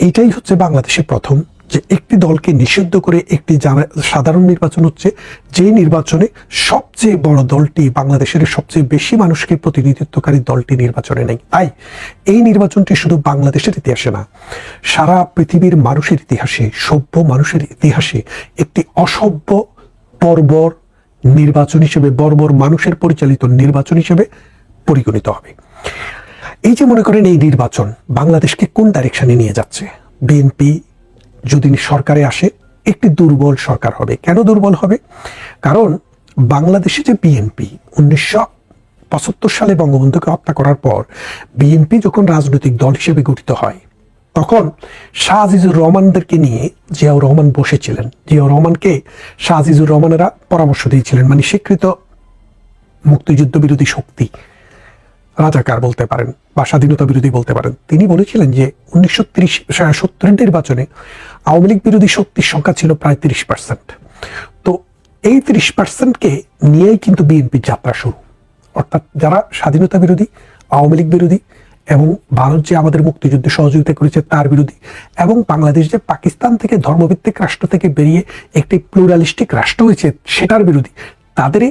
এইটাই হচ্ছে বাংলাদেশে প্রথম যে একটি দলকে নিষিদ্ধ করে একটি সাধারণ নির্বাচন হচ্ছে যে নির্বাচনে সবচেয়ে বড় দলটি বাংলাদেশের সবচেয়ে বেশি মানুষকে প্রতিনিধিত্বকারী দলটি নির্বাচনে নেই তাই এই নির্বাচনটি শুধু বাংলাদেশের ইতিহাসে না, সারা পৃথিবীর মানুষের ইতিহাসে, সভ্য মানুষের ইতিহাসে একটি অসভ্য বর্বর নির্বাচন হিসেবে, বর্বর মানুষের পরিচালিত নির্বাচন হিসেবে পরিগণিত হবে। এই যে মনে করেন এই নির্বাচন বাংলাদেশকে কোন ডাইরেকশনে নিয়ে যাচ্ছে? বিএনপি যদি সরকারে আসে, একটি দুর্বল সরকার হবে। কেন দুর্বল হবে? কারণ বাংলাদেশে যে বিএনপি উনিশশো পঁচাত্তর সালে বঙ্গবন্ধুকে হত্যা করার পর বিএনপি যখন রাজনৈতিক দল হিসেবে গঠিত হয়, তখন শাহ আজিজুর রহমানদেরকে নিয়ে জিয়াউর রহমান বসেছিলেন। জিয়াউর রহমানকে শাহ আজিজুর রহমানেরা পরামর্শ দিয়েছিলেন মানে স্বীকৃত মুক্তিযুদ্ধ বিরোধী শক্তি রাজাকার বলতে পারেন বা স্বাধীনতা বিরোধী বলতে পারেন। তিনি বলেছিলেন যে উনিশশো তিরিশ সত্তরের নির্বাচনে আওয়ামী লীগ বিরোধী শক্তির সংখ্যা ছিল প্রায় তিরিশ পার্সেন্ট তো এই তিরিশ পার্সেন্টকে নিয়েই কিন্তু বিএনপির যাত্রা শুরু। অর্থাৎ যারা স্বাধীনতা বিরোধী, আওয়ামী লীগ বিরোধী এবং ভারত যে আমাদের মুক্তিযুদ্ধে সহযোগিতা করেছে তার বিরোধী এবং বাংলাদেশ যে পাকিস্তান থেকে ধর্মভিত্তিক রাষ্ট্র থেকে বেরিয়ে একটি প্লুরালিস্টিক রাষ্ট্র হয়েছে সেটার বিরোধী, তাদেরই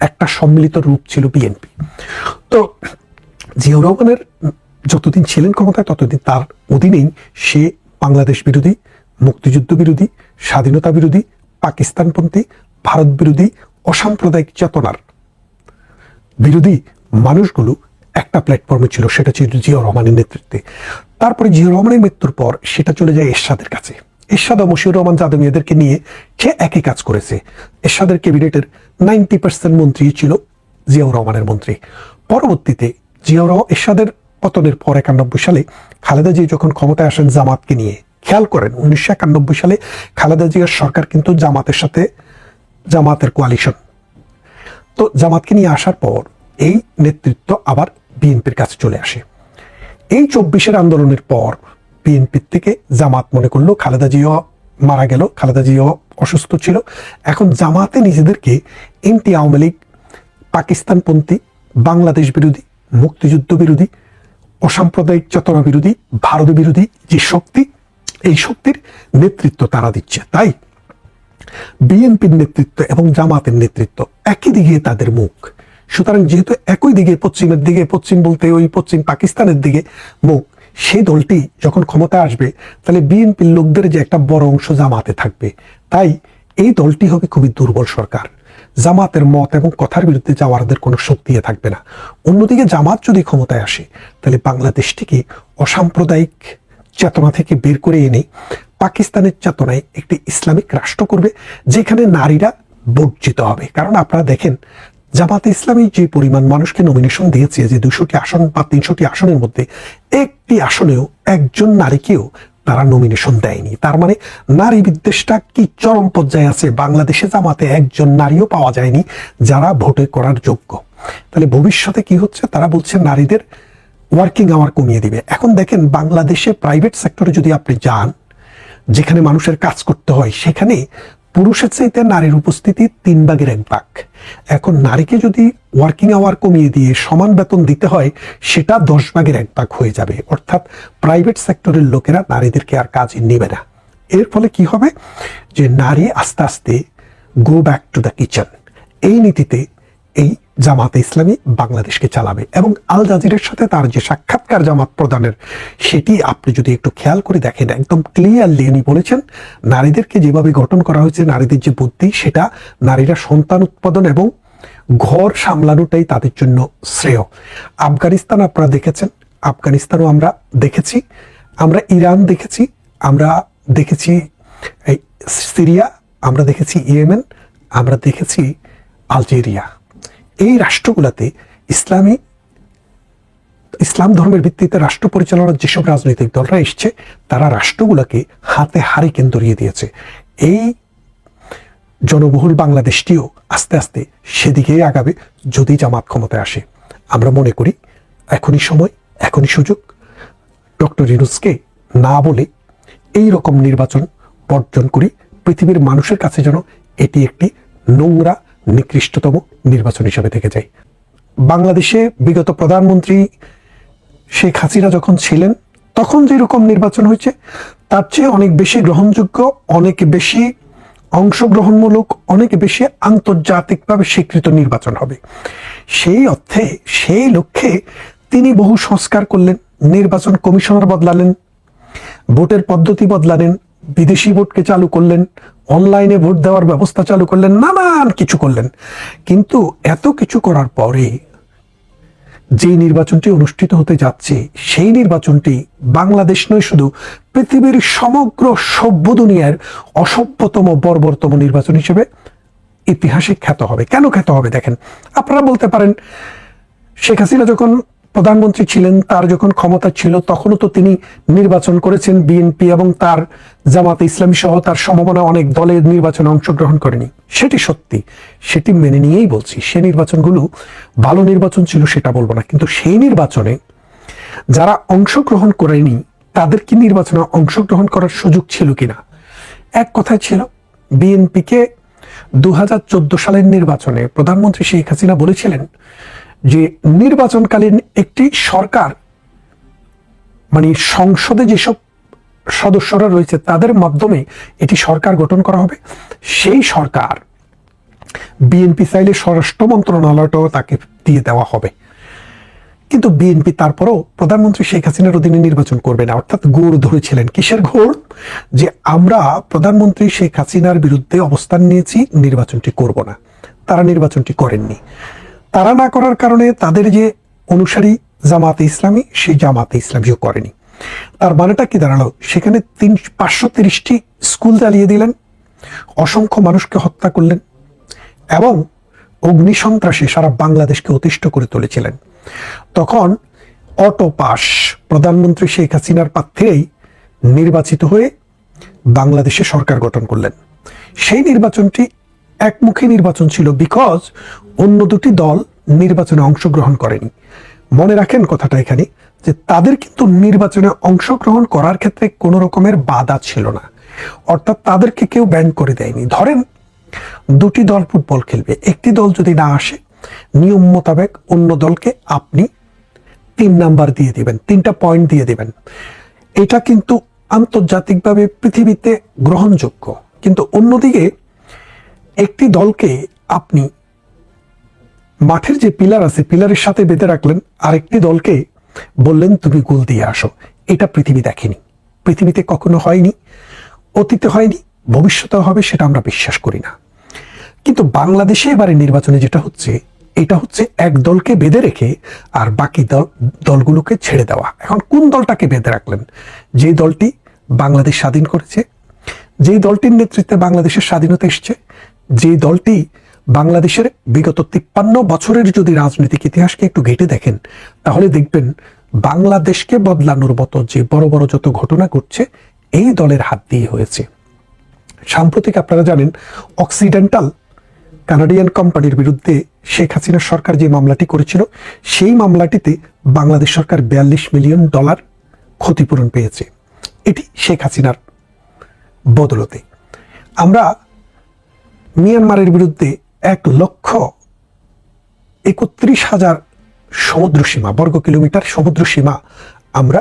একটা সম্মিলিত রূপ ছিল বিএনপি তো জিয়াউর রহমানের যতদিন ছিলেন ক্ষমতায়, ততদিন তার অধীনেই সে বাংলাদেশ বিরোধী, মুক্তিযুদ্ধ বিরোধী, স্বাধীনতা বিরোধী, পাকিস্তানপন্থী, ভারত বিরোধী, অসাম্প্রদায়িক চেতনার বিরোধী মানুষগুলো একটা প্ল্যাটফর্মে ছিল, সেটা ছিল জিয়াউর রহমানের নেতৃত্বে। তারপরে জিয়াউর রহমানের মৃত্যুর পর সেটা চলে যায় এরশাদের কাছে। এরশাদ মশিউর রহমান যাদব এদেরকে নিয়ে সে একই কাজ করেছে? এরশাদের ক্যাবিনেটের নাইনটি পার্সেন্ট মন্ত্রী ছিল জিয়াউর রহমানের মন্ত্রী। পরবর্তীতে জিয়াউর এরশাদের পতনের পর একানব্বই সালে খালেদা জিয়া যখন ক্ষমতায় আসেন জামাতকে নিয়ে, খেয়াল করেন, উনিশশো একানব্বই সালে খালেদা জিয়ার সরকার কিন্তু জামাতের সাথে, জামাতের কোয়ালিশন তো জামাতকে নিয়ে আসার পর এই নেতৃত্ব আবার বিএনপির কাছে চলে আসে। এই চব্বিশের আন্দোলনের পর বিএনপির থেকে জামাত মনে করল, খালেদা জিয়া মারা গেল, খালেদা জিয়া অসুস্থ ছিল। এখন জামাতে নিজেদেরকে এনটি আওয়ামী লীগ, পাকিস্তানপন্থী, বাংলাদেশ বিরোধী, মুক্তিযুদ্ধ বিরোধী, অসাম্প্রদায়িক চেতনা বিরোধী, ভারত বিরোধী যে শক্তি, এই শক্তির নেতৃত্ব তারা দিচ্ছে। তাই বিএনপির নেতৃত্ব এবং জামাতের নেতৃত্ব একই দিকে তাদের মুখ। সুতরাং যেহেতু একই দিকে, পশ্চিমের দিকে, পশ্চিম বলতে ওই পশ্চিম পাকিস্তানের দিকে মুখ সেই দলটি যখন ক্ষমতা আসবে, তাহলে বিএনপির লোকদের যে একটা বড় অংশ জামাতে থাকবে। তাই এই দলটি হবে খুবই দুর্বল সরকার। জামাতের মত এবং কথার বিরুদ্ধে যাওয়ারদের কোনো শক্তি থাকবে না। অন্যদিকে জামাত যদি ক্ষমতায় আসে, তাহলে বাংলাদেশটিকে অসাম্প্রদায়িক চেতনা থেকে বের করে এনে পাকিস্তানের চেতনায় একটি ইসলামিক রাষ্ট্র করবে, যেখানে নারীরা বর্জিত হবে। কারণ আপনারা দেখেন জামাতে ইসলামী যে পরিমাণ মানুষকে নমিনেশন দিয়েছে যে দুশোটি আসন বা তিনশোটি আসনের মধ্যে একটি আসনেও একজন নারীকেও তারা নমিনেশন দেয়নি। তার মানে নারী বিদ্বেষটা কি চরম পর্যায়ে আছে? বাংলাদেশে জামাতে একজন নারীও পাওয়া যায়নি যারা ভোটে করার যোগ্য। তাহলে ভবিষ্যতে কি হচ্ছে? তারা বলছে নারীদের ওয়ার্কিং আওয়ার কমিয়ে দিবে। এখন দেখেন বাংলাদেশে প্রাইভেট সেক্টরে যদি আপনি যান, যেখানে মানুষের কাজ করতে হয়, সেখানে পুরুষের চাইতে নারীর উপস্থিতি তিন ভাগের এক ভাগ। এখন নারীকে যদি ওয়ার্কিং আওয়ার কমিয়ে দিয়ে সমান বেতন দিতে হয়, সেটা দশ ভাগের এক ভাগ হয়ে যাবে। অর্থাৎ প্রাইভেট সেক্টরের লোকেরা নারীদেরকে আর কাজ নেবে না। এর ফলে কি হবে? যে নারী আস্তে আস্তে go back to the kitchen এই নীতিতে এই জামাতে ইসলামী বাংলাদেশকে চালাবে এবং আল জাজিরের সাথে তার যে সাক্ষাৎকার জামাত প্রদানের, সেটি আপনি যদি একটু খেয়াল করে দেখেন, একদম ক্লিয়ারলি উনি বলেছেন, নারীদেরকে যেভাবে গঠন করা হয়েছে, নারীদের যে বুদ্ধি, সেটা নারীরা সন্তান উৎপাদন এবং ঘর সামলানোটাই তাদের জন্য শ্রেয়। আফগানিস্তান আপনারা দেখেছেন, আফগানিস্তানও আমরা দেখেছি, আমরা ইরান দেখেছি, আমরা দেখেছি সিরিয়া, আমরা দেখেছি ইয়েমেন, আমরা দেখেছি আলজেরিয়া। এই রাষ্ট্রগুলোতে ইসলামী, ইসলাম ধর্মের ভিত্তিতে রাষ্ট্র পরিচালনার যেসব রাজনৈতিক দলরা এসছে, তারা রাষ্ট্রগুলোকে হাতে হারিকেন ধরিয়ে দিয়েছে। এই জনবহুল বাংলাদেশটিও আস্তে আস্তে সেদিকেই আগাবে যদি জামাত ক্ষমতায় আসে। আমরা মনে করি এখনই সময়, এখনই সুযোগ। ডক্টর ইনুসকে না বলে এই রকম নির্বাচন বর্জন করি, পৃথিবীর মানুষের কাছে যেন এটি একটি নোংরা নিকৃষ্টতম নির্বাচন হিসেবে থেকে যায়। বাংলাদেশে বিগত প্রধানমন্ত্রী শেখ হাসিনা যখন ছিলেন, তখন যেরকম নির্বাচন হয়েছে, তার চেয়ে অনেক বেশি গ্রহণযোগ্য, অনেক বেশি অংশগ্রহণমূলক, অনেক বেশি আন্তর্জাতিকভাবে স্বীকৃত নির্বাচন হবে। সেই অর্থে, সেই লক্ষ্যে তিনি বহু সংস্কার করলেন, নির্বাচন কমিশনার বদলালেন, ভোটের পদ্ধতি বদলালেন, বিদেশি ভোটকে চালু করলেন অনলাইনে ভোট দেওয়ার ব্যবস্থা চালু করলেন, নানান কিছু করলেন। কিন্তু এত কিছু করার পরে যে নির্বাচনটি অনুষ্ঠিত হতে যাচ্ছে, সেই নির্বাচনটি বাংলাদেশ নয়, শুধু পৃথিবীর সমগ্র সভ্য দুনিয়ার অসভ্যতম, বর্বরতম নির্বাচন হিসেবে ইতিহাসে খ্যাত হবে। কেন খ্যাত হবে? দেখেন, আপনারা বলতে পারেন, শেখ হাসিনা যখন প্রধানমন্ত্রী ছিলেন, তার যখন ক্ষমতা ছিল, তখনও তো তিনি নির্বাচন করেছেন বিএনপি এবং তার জামাতে ইসলামী সহ তার সম্ভাবনা অনেক দলের নির্বাচনে অংশগ্রহণ করেনি। সেটি সত্যি, সেটি মেনে নিয়েই বলছি, সে নির্বাচনগুলো ভালো নির্বাচন ছিল সেটা বলব না, কিন্তু সেই নির্বাচনে যারা অংশগ্রহণ করেনি, তাদের কি নির্বাচনে অংশগ্রহণ করার সুযোগ ছিল কিনা? এক কথায় ছিল, বিএনপিকে দু হাজার চোদ্দ সালের নির্বাচনে প্রধানমন্ত্রী শেখ হাসিনা বলেছিলেন যে নির্বাচনকালীন একটি সরকার মানে সংসদে যেসব সদস্যরা রয়েছে তাদের মাধ্যমে এটি সরকার গঠন করা হবে। সেই সরকার বিএনপি চাইলে স্বরাষ্ট্র মন্ত্রণালয়টাও তাকে দিয়ে দেওয়া হবে। কিন্তু বিএনপি তারপরও প্রধানমন্ত্রী শেখ হাসিনার অধীনে নির্বাচন করবে না। অর্থাৎ ঘোর ধরেছিলেন কিসের ঘোর? যে আমরা প্রধানমন্ত্রী শেখ হাসিনার বিরুদ্ধে অবস্থান নিয়েছি, নির্বাচনটি করব না। তারা নির্বাচনটি করেননি। তারা না করার কারণে তাদের যে অনুসারী জামাতে ইসলামী, সেই জামাতে ইসলামীও করেনি। তার মানেটা কি দাঁড়াল? সেখানে তিন, পাঁচশো তিরিশটি স্কুল জ্বালিয়ে দিলেন, অসংখ্য মানুষকে হত্যা করলেন এবং অগ্নিসন্ত্রাসী সারা বাংলাদেশকে অতিষ্ঠ করে তুলেছিলেন। তখন অটো পাস প্রধানমন্ত্রী শেখ হাসিনার প্রার্থীরাই নির্বাচিত হয়ে বাংলাদেশে সরকার গঠন করলেন। সেই নির্বাচনটি একমুখী নির্বাচন ছিল বিকজ অন্য দুটি দল নির্বাচনে অংশগ্রহণ করেনি। মনে রাখেন কথাটা এখানে যে তাদের কিন্তু নির্বাচনে অংশগ্রহণ করার ক্ষেত্রে কোনো রকমের বাধা ছিল না। অর্থাৎ তাদেরকে কেউ ব্যান করে দেয়নি। ধরেন দুটি দল ফুটবল খেলবে। একটি দল যদি না আসে, নিয়ম মোতাবেক অন্য দলকে আপনি তিন নাম্বার দিয়ে দিবেন, তিনটা পয়েন্ট দিয়ে দিবেন। এটা কিন্তু আন্তর্জাতিকভাবে পৃথিবীতে গ্রহণযোগ্য। কিন্তু অন্যদিকে একটি দলকে আপনি মাঠের যে পিলার আছে, পিলারের সাথে বেঁধে রাখলেন, আরেকটি দলকে বললেন, তুমি গোল দিয়ে আসো। এটা পৃথিবী দেখেনি। পৃথিবীতে কখনো হয়নি, অতীতে হয়নি ভবিষ্যতে হবে, সেটা আমরা বিশ্বাস করি না। কিন্তু বাংলাদেশে এবারে নির্বাচনে যেটা হচ্ছে, এটা হচ্ছে এক দলকে বেঁধে রেখে আর বাকি দল, দলগুলোকে ছেড়ে দেওয়া। এখন কোন দলটাকে বেঁধে রাখলেন? যে দলটি বাংলাদেশ স্বাধীন করেছে যেই দলটির নেতৃত্বে বাংলাদেশের স্বাধীনতা এসছে যে দলটি বাংলাদেশের বিগত তিপ্পান্ন বছরের যদি রাজনৈতিক ইতিহাসকে একটু ঘেটে দেখেন, তাহলে দেখবেন বাংলাদেশকে বদলানোর মতো যে বড় বড় যত ঘটনা ঘটছে, এই দলের হাত দিয়ে হয়েছে। সাম্প্রতিক আপনারা জানেন, অক্সিডেন্টাল কানাডিয়ান কোম্পানির বিরুদ্ধে শেখ হাসিনা সরকার যে মামলাটি করেছিল, সেই মামলাটিতে বাংলাদেশ সরকার বিয়াল্লিশ মিলিয়ন ডলার ক্ষতিপূরণ পেয়েছে। এটি শেখ হাসিনার বদলতে। আমরা মিয়ানমারের বিরুদ্ধে এক লক্ষ একত্রিশ হাজার সমুদ্র সীমা, বর্গ কিলোমিটার সমুদ্র সীমা আমরা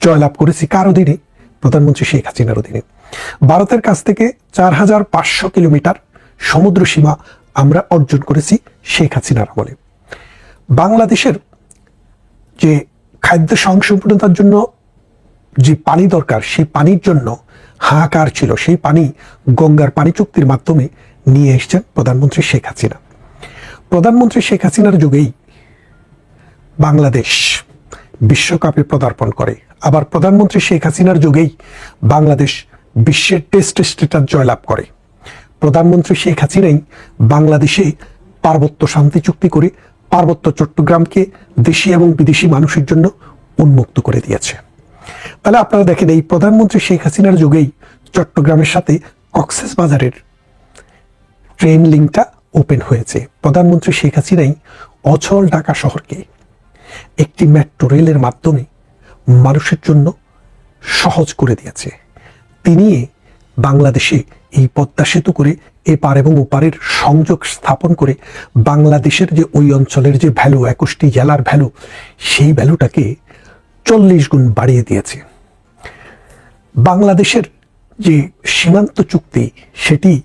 জয়লাভ করেছি কার অধীনে? প্রধানমন্ত্রী শেখ হাসিনার অধীনে। ভারতের কাছ থেকে চার হাজার পাঁচশো কিলোমিটার সমুদ্র সীমা আমরা অর্জন করেছি শেখ হাসিনার আমলে। বাংলাদেশের যে খাদ্য সংসম্পূর্ণতার জন্য যে পানি দরকার, সেই পানির জন্য হাহাকার ছিল। সেই পানি গঙ্গার পানি চুক্তির মাধ্যমে নিয়ে এসছেন প্রধানমন্ত্রী শেখ হাসিনা। প্রধানমন্ত্রী শেখ হাসিনার যুগেই বাংলাদেশ বিশ্বকাপে পদার্পণ করে। আবার প্রধানমন্ত্রী শেখ হাসিনার যুগেই বাংলাদেশ বিশ্বের টেস্ট স্টেটাস জয়লাভ করে। প্রধানমন্ত্রী শেখ হাসিনাই বাংলাদেশে পার্বত্য শান্তি চুক্তি করে পার্বত্য চট্টগ্রামকে দেশি এবং বিদেশি মানুষের জন্য উন্মুক্ত করে দিয়েছে। তাহলে আপনারা দেখেন, এই প্রধানমন্ত্রী শেখ হাসিনার যুগেই চট্টগ্রামের সাথে কক্সেস বাজারের ট্রেন লিঙ্কটা ওপেন হয়েছে। প্রধানমন্ত্রী শেখ হাসিনাই অচল ঢাকা শহরকে একটি মেট্রো রেলের মাধ্যমে মানুষের জন্য সহজ করে দিয়েছে। তিনি বাংলাদেশে এই পদ্মা সেতু করে এপার এবং ওপারের সংযোগ স্থাপন করে বাংলাদেশের যে ওই অঞ্চলের যে ভ্যালু, একুশটি জেলার ভ্যালু, সেই ভ্যালুটাকে চল্লিশ গুণ বাড়িয়ে দিয়েছে। বাংলাদেশের যে সীমান্ত চুক্তি, সেটি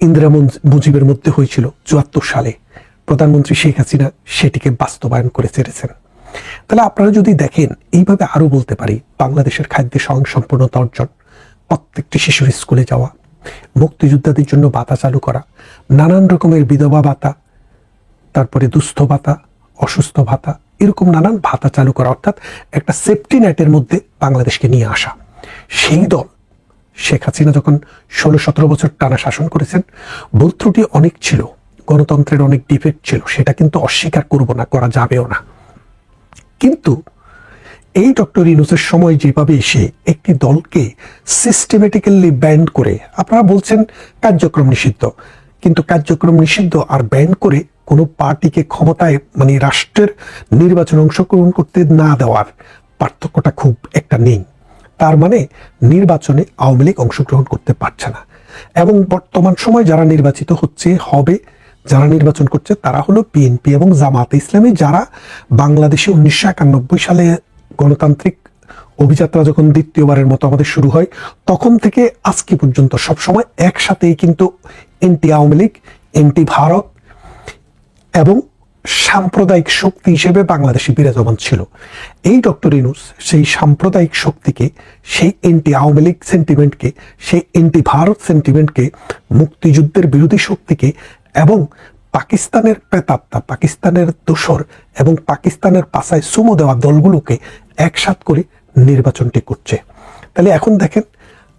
ইন্দিরা মুজিবের মধ্যে হয়েছিল চুয়াত্তর সালে। প্রধানমন্ত্রী শেখ হাসিনা সেটিকে বাস্তবায়ন করে ছেড়েছেন তাহলে আপনারা যদি দেখেন, এইভাবে আরও বলতে পারি, বাংলাদেশের খাদ্যে স্বয়ংসম্পূর্ণতা অর্জন, প্রত্যেকটি শিশুর স্কুলে যাওয়া, মুক্তিযোদ্ধাদের জন্য ভাতা চালু করা, নানান রকমের বিধবা ভাতা, তারপরে দুস্থ ভাতা, অসুস্থ ভাতা, এরকম নানান ভাতা চালু করা, অর্থাৎ একটা সেফটি নেটের মধ্যে বাংলাদেশকে নিয়ে আসা। সেই দল, শেখ হাসিনা যখন ষোলো, সতেরো বছর টানা শাসন করেছেন, ভুল ত্রুটি অনেক ছিল, গণতন্ত্রের অনেক ডিফেক্ট ছিল, সেটা কিন্তু অস্বীকার করব না, করা যাবেও না। কিন্তু এই ডক্টর ইনুসের সময় যেভাবে এসে একটি দলকে সিস্টেমেটিক্যালি ব্যান্ড করে, আপনারা বলছেন কার্যক্রম নিষিদ্ধ, কিন্তু কার্যক্রম নিষিদ্ধ আর ব্যান্ড করে কোনো পার্টিকে ক্ষমতায় মানে রাষ্ট্রের নির্বাচনে অংশগ্রহণ করতে না দেওয়ার পার্থক্যটা খুব একটা নেই। তার মানে নির্বাচনে আওয়ামী লীগ অংশগ্রহণ করতে পারছে না। এবং বর্তমান সময় যারা নির্বাচিত হচ্ছে, হবে, যারা নির্বাচন করছে, তারা হলো বিএনপি এবং জামাতে ইসলামী, যারা বাংলাদেশে উনিশশো একানব্বই সালে গণতান্ত্রিক অভিযাত্রা যখন দ্বিতীয়বারের মতো আমাদের শুরু হয়, তখন থেকে আজকে পর্যন্ত সবসময় একসাথেই কিন্তু এনটি আওয়ামী লীগ, এনটি ভারত এবং সাম্প্রদায়িক শক্তি হিসেবে বাংলাদেশে বিরাজমান ছিল। এই ডক্টর ইনুস সেই সাম্প্রদায়িক শক্তিকে, সেই এন্টি আওয়ামী লীগ সেন্টিমেন্টকে সেই এন্টি ভারত সেন্টিমেন্টকে মুক্তিযুদ্ধের বিরোধী শক্তিকে এবং পাকিস্তানের প্রেতাত্মা, পাকিস্তানের দোসর এবং পাকিস্তানের পাশায় সুমো দেওয়া দলগুলোকে একসাথ করে নির্বাচনটি করছে। তাহলে এখন দেখেন,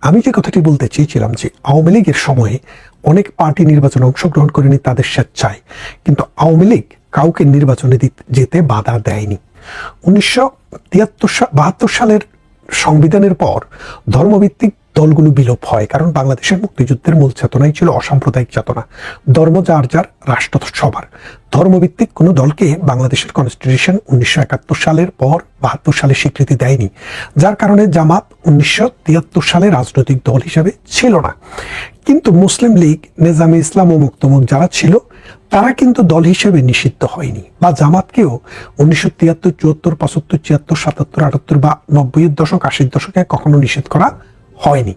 আমি যে কথাটি বলতে চেয়েছিলাম যে আওয়ামী লীগের সময়ে অনেক পার্টি নির্বাচনে অংশগ্রহণ করেনি তাদের স্বেচ্ছায়। কিন্তু আওয়ামী লীগ কাউকে নির্বাচনে যেতে বাধা দেয়নি। উনিশশো তিয়াত্তর বাহাত্তর সালের সংবিধানের পর ধর্মভিত্তিক দলগুলো বিলোপ হয়, কারণ বাংলাদেশের মুক্তিযুদ্ধের মূল চেতনাই ছিল অসাম্প্রদায়িক চেতনা। ধর্ম যার যার, রাষ্ট্র সবার। ধর্মভিত্তিক কোনো দলকে বাংলাদেশের কনস্টিটিউশন উনিশশো একাত্তর সালের পর বাহাত্তর সালে স্বীকৃতি দেয়নি, যার কারণে জামাত উনিশশো তিয়াত্তর সালে রাজনৈতিক দল হিসেবে ছিল না। কিন্তু মুসলিম লীগ, নেজামে ইসলাম ও মুক্তমুখ যারা ছিল তারা কিন্তু দল হিসেবে নিষিদ্ধ হয়নি। বা জামাতকেও উনিশশো তিয়াত্তর, চুয়াত্তর, পঁচাত্তর, ছিয়াত্তর, সাতাত্তর, আটাত্তর বা নব্বইয়ের দশক, আশির দশকে কখনো নিষেধ করা হয়নি।